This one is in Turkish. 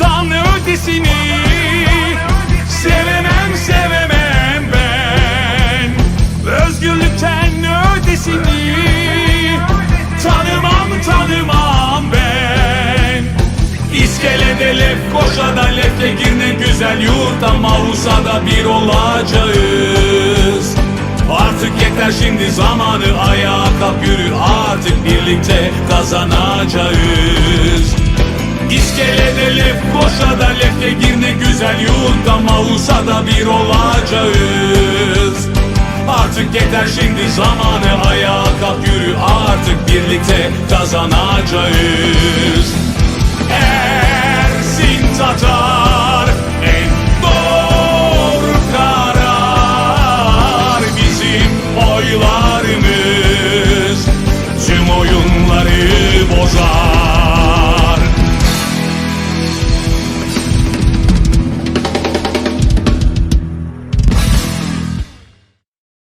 Allah'tan ötesini Sevemem sevemem ben. Özgürlükten ötesini Tanımam tanımam ben. İskelede lef koşada güzel yurtta Mavusa'da bir olacağız. Artık yeter şimdi zamanı ayağa kalk yürü artık birlikte kazanacağız. Alaça'da lehte gir ne güzel yurtta Mavusa'da bir olacağız. Artık yeter şimdi zamanı ayağa kalk yürü artık birlikte kazanacağız. Ersin Tatar en doğru karar bizim oylarımız. Tüm oyunları bozar.